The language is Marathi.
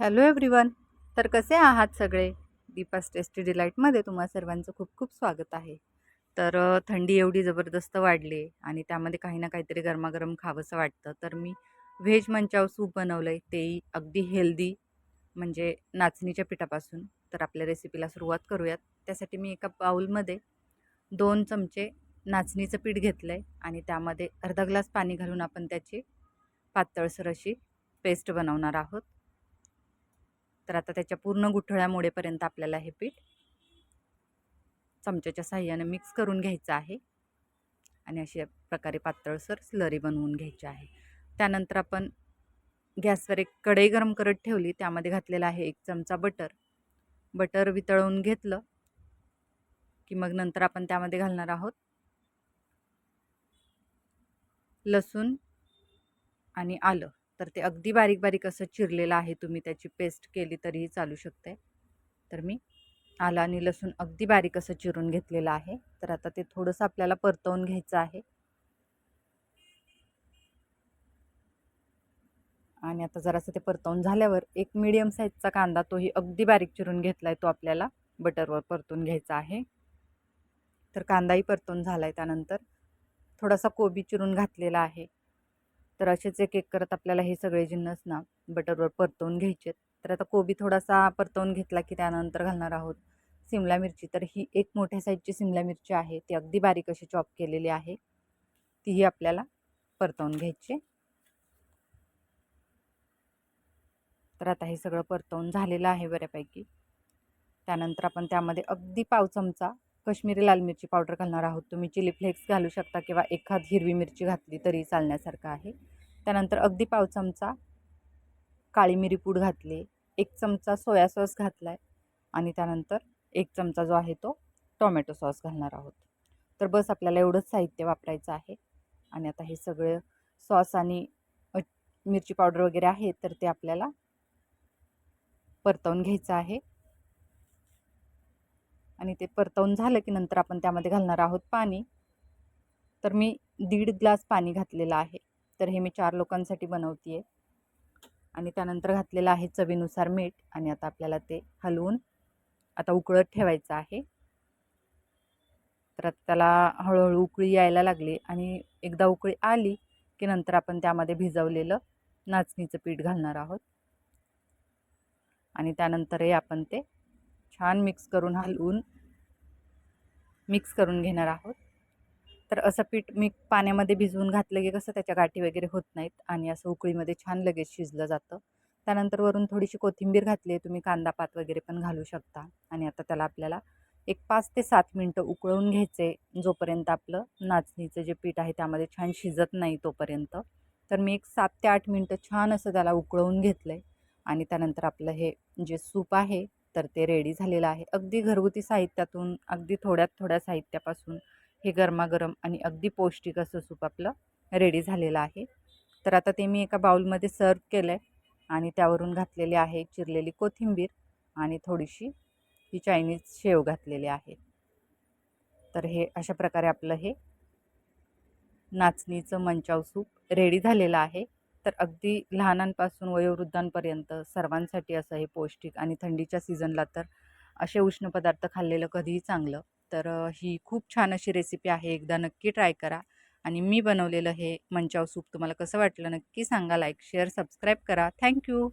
हॅलो एव्हरीवन तर कसे आहात सगळे? दीपास टेस्टी डिलाईटमध्ये तुम्हा सर्वांचं खूप खूप स्वागत आहे. तर थंडी एवढी जबरदस्त वाढली आणि त्यामध्ये काही ना काहीतरी गरमागरम खावंसं वाटतं तर मी व्हेज मंचाव सूप बनवलं आहे तेही अगदी हेल्दी म्हणजे नाचणीच्या पिठापासून. तर आपल्या रेसिपीला सुरुवात करूयात. त्यासाठी मी एका बाऊलमध्ये दोन चमचे नाचणीचं पीठ घेतलं आहे आणि त्यामध्ये अर्धा ग्लास पाणी घालून आपण त्याची पातळसर अशी पेस्ट बनवणार आहोत. तर आता त्याच्या पूर्ण गुठळ्या मोडेपर्यंत आपल्याला हे पीठ चमच्याच्या साह्याने मिक्स करून घ्यायचं आहे. आणि अशा प्रकारे पातळसर स्लरी बनवून घ्यायची आहे. त्यानंतर आपण गॅसवर एक कढई गरम करत ठेवली. त्यामध्ये घातलेला आहे एक चमचा बटर बटर वितळवून घेतलं की मग नंतर आपण त्यामध्ये घालणार आहोत लसूण आणि आलं. तर ते अगदी बारीक बारीक असं चिरलेलं आहे तुम्ही त्याची पेस्ट केली तरीही चालू शकते तर मी आलं आणि लसूण अगदी बारीक असं चिरून घेतलेलं आहे. तर आता ते थोडंसं आपल्याला परतवून घ्यायचं आहे. आणि आता जरासं ते परतवून झाल्यावर एक मीडियम साईजचा कांदा तोही अगदी बारीक चिरून घेतला आहे तो आपल्याला बटरवर परतून घ्यायचा आहे. तर कांदाही परतून झाला आहे त्यानंतर. थोडासा कोबी चिरून घातलेला आहे. तर असेच एक एक करत आपल्याला हे सगळे जिन्नस ना बटरवर परतवून घ्यायचे तर आता कोबी थोडासा परतवून घेतला की त्यानंतर घालणार आहोत सिमला मिरची. तर ही एक मोठ्या साईजची सिमला मिरची आहे. ती अगदी बारीक अशी चॉप केलेली आहे. तीही आपल्याला परतवून घ्यायची. तर आता हे सगळं परतवून झालेलं आहे बऱ्यापैकी. त्यानंतर आपण त्यामध्ये अगदी पाव चमचा कश्मीरी लाल मिरची पावडर घालणार आहोत. तुम्ही चिली फ्लेक्स घालू शकता किंवा एखाद हिरवी मिरची घातली तरी चालण्यासारखं आहे. त्यानंतर अगदी पाव चमचा काळी मिरी पूड घातली एक चमचा सोया सॉस घातला आहे आणि त्यानंतर एक चमचा जो आहे तो टोमॅटो सॉस घालणार आहोत. तर बस आपल्याला एवढंच साहित्य वापरायचं आहे आणि आता हे सगळं सॉस आणि मिरची पावडर वगैरे आहे तर ते आपल्याला परतवून घ्यायचं आहे. आणि ते परतवून झालं की नंतर आपण त्यामध्ये घालणार आहोत पाणी. तर मी दीड ग्लास पाणी घातलेलं आहे. तर हे मी चार लोकांसाठी बनवते आहे आणि त्यानंतर घातलेलं आहे चवीनुसार मीठ आणि आता आपल्याला ते हलवून आता उकळत ठेवायचं आहे. तर त्याला हळूहळू उकळी यायला लागली आणि एकदा उकळी आली की नंतर आपण त्यामध्ये भिजवलेलं नाचणीचं पीठ घालणार आहोत. आणि त्यानंतरही आपण ते छान मिक्स करून हलवून मिक्स करून घेणार आहोत. तर असं पीठ मी पाण्यामध्ये भिजवून घातलं की कसं त्याच्या गाठी वगैरे होत नाहीत आणि असं उकळीमध्ये छान लगेच शिजलं जातं. त्यानंतर वरून थोडीशी कोथिंबीर घातली आहे तुम्ही कांदा पात वगैरे पण घालू शकता. आणि आता त्याला आपल्याला एक पाच ते सात मिनटं उकळून घ्यायचे जोपर्यंत आपलं नाचणीचं जे पीठ आहे त्यामध्ये छान शिजत नाही तोपर्यंत. तर मी एक सात ते आठ मिनटं छान असं त्याला उकळवून घेतलं आहे आणि त्यानंतर आपलं हे जे सूप आहे तर ते रेडी झालेलं आहे. अगदी घरगुती साहित्यातून अगदी थोड्यात थोड्या साहित्यापासून हे गरमागरम आणि अगदी पौष्टिक असं सूप आपलं रेडी झालेलं आहे. तर आता ते मी एका बाउलमध्ये सर्व केलं आहे आणि त्यावरून घातलेले आहे चिरलेली कोथिंबीर आणि थोडीशी ही चायनीज शेव घातलेली आहे. तर हे अशा प्रकारे आपलं हे नाचणीचं मंचाव सूप रेडी झालेलं आहे. तर अगदी लहानांपासून वयोवृद्धांपर्यंत सर्वांसाठी असं हे पौष्टिक आणि थंडीच्या सीझनला तर असे उष्ण पदार्थ खाल्लेलं कधीही चांगलं. तर ही खूप छान अशी रेसिपी आहे. एकदा नक्की ट्राय करा आणि मी बनवलेलं हे मंचाव सूप तुम्हाला कसं वाटलं नक्की सांगा. लाईक शेअर सबस्क्राईब करा. Thank you